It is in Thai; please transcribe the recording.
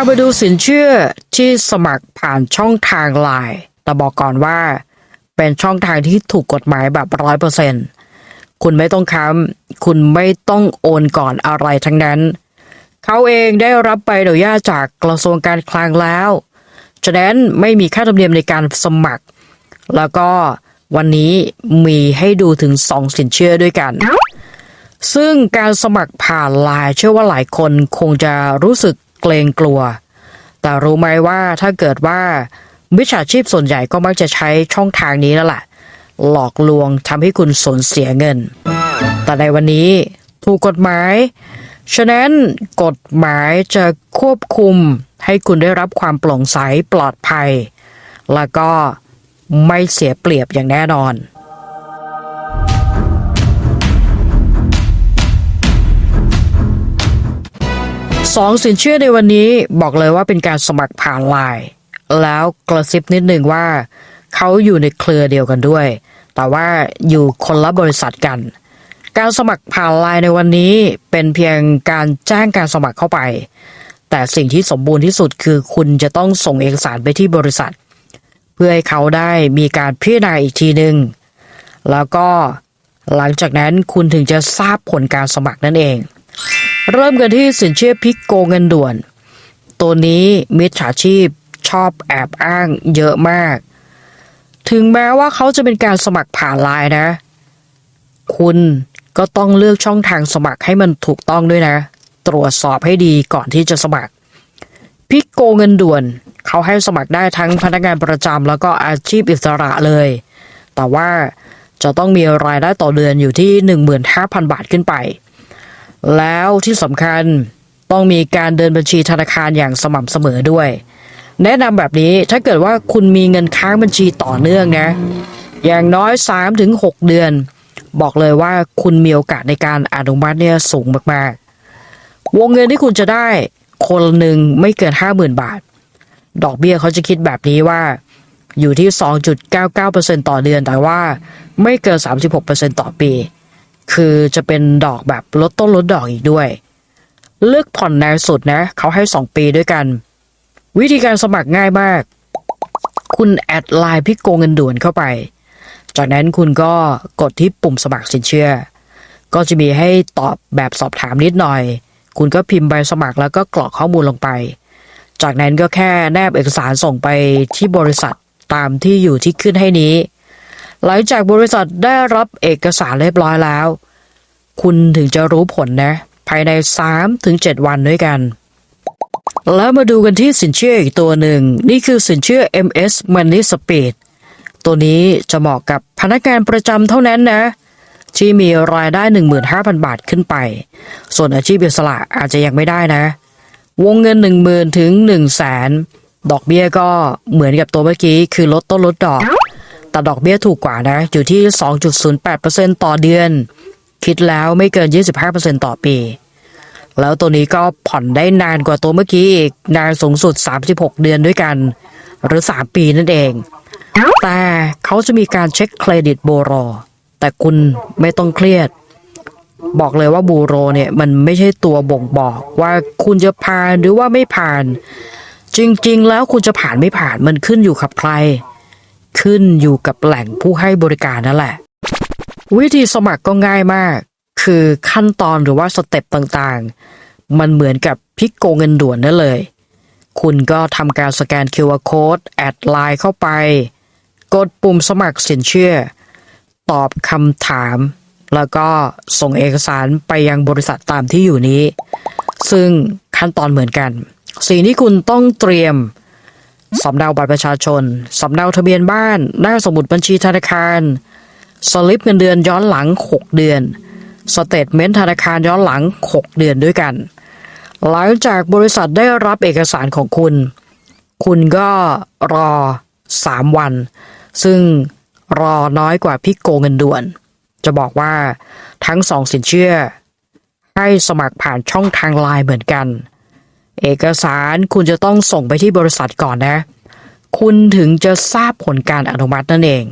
าไปดูสินเชื่อที่สมัครผ่านช่องทางไลน์แต่บอกก่อนว่า เป็นช่องทางที่ถูกกฎหมายแบบร้อยเปอร์เซ็นคุณไม่ต้องค้ำคุณไม่ต้องโอนก่อนอะไรทั้งนั้น เขาเองได้รับใบอนุญาตจากกระทรวงการคลังแล้ว ฉะนั้นไม่มีค่าธรรมเนียมในการสมัคร แล้วก็วันนี้มีให้ดูถึงสองสินเชื่อด้วยกัน ซึ่งการสมัครผ่านไลน์เชื่อว่าหลายคนคงจะรู้สึก เกรงกลัว แต่รู้ไหมว่าถ้าเกิดว่ามิจฉาชีพส่วนใหญ่ก็มักจะใช้ช่องทางนี้นั่นแหละหลอกลวงทำให้คุณสูญเสียเงิน แต่ในวันนี้ถูกกฎหมาย ฉะนั้นกฎหมายจะควบคุมให้คุณได้รับความโปร่งใสปลอดภัย แล้วก็ไม่เสียเปรียบอย่างแน่นอน องสินเชื่อในวันนี้บอกเลยว่าเป็นการสมัครผ่านไลน์แล้วกระซิบนิดหนึ่งว่า เขาอยู่ในเครือเดียวกันด้วย แต่ว่าอยู่คนละบริษัทกัน การสมัครผ่านไลน์ในวันนี้เป็นเพียงการแจ้งการสมัครเข้าไป แต่สิ่งที่สมบูรณ์ที่สุดคือคุณจะต้องส่งเอกสารไปที่บริษัท เพื่อให้เขาได้มีการพิจารณาอีกทีหนึ่งแล้วก็หลังจากนั้นคุณถึงจะทราบผลการสมัครนั่นเอง เริ่มกันที่สินเชื่อพิกโกเงินด่วน ตัวนี้มิจฉาชีพชอบแอบอ้างเยอะมาก ถึงแม้ว่าเขาจะเป็นการสมัครผ่านไลน์นะ คุณก็ต้องเลือกช่องทางสมัครให้มันถูกต้องด้วยนะ ตรวจสอบให้ดีก่อนที่จะสมัคร พิกโกเงินด่วน เขาให้สมัครได้ทั้งพนักงานประจำแล้วก็อาชีพอิสระเลย แต่ว่าจะต้องมีรายได้ต่อเดือนอยู่ที่ 15,000 บาทขึ้นไป แล้วที่สำคัญต้องมีการเดินบัญชีธนาคารอย่างสม่ำเสมอด้วย แนะนำแบบนี้ถ้าเกิดว่าคุณมีเงินค้างบัญชีต่อเนื่องนะ อย่างน้อย 3-6 เดือน บอกเลยว่าคุณมีโอกาสในการอนุมัติเนี่ยสูงมากๆ วงเงินที่คุณจะได้คนละหนึ่งไม่เกิน 50,000 บาท ดอกเบี้ยเขาจะคิดแบบนี้ว่าอยู่ที่ 2.99%ต่อเดือนแต่ว่าไม่เกิน 36%ต่อปี คือจะเป็นดอกแบบลดต้นลดดอกอีกด้วย เลือกผ่อนนานสุดนะ เขาให้ 2 ปีด้วยกัน วิธีการสมัครง่ายมาก คุณแอดไลน์พิกโกเงินด่วนเข้าไป จากนั้นคุณก็กดที่ปุ่มสมัครสินเชื่อ ก็จะมีให้ตอบแบบสอบถามนิดหน่อย คุณก็พิมพ์ใบสมัครแล้วก็กรอกข้อมูลลงไป จากนั้นก็แค่แนบเอกสารส่งไปที่บริษัทตามที่อยู่ที่ขึ้นให้นี้ หลังจากบริษัทได้รับเอกสารเรียบร้อยแล้ว คุณถึงจะรู้ผลนะ ภายใน3-7ถึง7วันด้วยกัน แล้วมาดูกันที่สินเชื่ออีกตัวหนึ่ง นี่คือสินเชื่อ MS Money Speed ตัวนี้จะเหมาะกับพนักงานประจำเท่านั้นนะ ที่มีรายได้ 15,000 บาทขึ้นไป ส่วนอาชีพอิสระอาจจะยังไม่ได้นะ วงเงิน 10,000 ถึง 1 0 0 0 0แสนดอกเบี้ยก็เหมือนกับตัวเมื่อกี้คือลดต้นลดดอก แต่ดอกเบี้ยถูกกว่านะ อยู่ที่ 2.08%ต่อเดือน คิดแล้วไม่เกิน 25%ต่อปี แล้วตัวนี้ก็ผ่อนได้นานกว่าตัวเมื่อกี้อีก นานสูงสุด 36 เดือนด้วยกัน หรือ 3 ปีนั่นเอง แต่เขาจะมีการเช็คเครดิตบูโรแต่คุณไม่ต้องเครียด บอกเลยว่าบูโรเนี่ยมันไม่ใช่ตัวบ่งบอกว่าคุณจะผ่านหรือว่าไม่ผ่าน จริง ๆ แล้วคุณจะผ่านไม่ผ่านมันขึ้นอยู่กับใคร ขึ้นอยู่กับแหล่งผู้ให้บริการนั่นแหละ วิธีสมัครก็ง่ายมาก คือขั้นตอนหรือว่าสเต็ปต่างๆ มันเหมือนกับพิกโกเงินด่วนนั่นเลย คุณก็ทำการสแกน QR Code แอดไลน์เข้าไป กดปุ่มสมัครสินเชื่อ ตอบคำถาม แล้วก็ส่งเอกสารไปยังบริษัทตามที่อยู่นี้ ซึ่งขั้นตอนเหมือนกัน สิ่งที่คุณต้องเตรียม สำเนาบัตรประชาชน สำเนาทะเบียนบ้าน หน้าสมุดบัญชีธนาคาร สลิปเงินเดือนย้อนหลัง 6 เดือน สเตทเมนต์ธนาคารย้อนหลัง 6 เดือนด้วยกัน หลังจากบริษัทได้รับเอกสารของคุณ คุณก็รอ 3 วัน ซึ่งรอน้อยกว่าพิกโกเงินด่วน จะบอกว่าทั้งสองสินเชื่อ ให้สมัครผ่านช่องทางไลน์เหมือนกัน เอกสารคุณจะต้องส่งไปที่บริษัทก่อนนะ คุณถึงจะทราบผลการอนุมัตินั่นเอง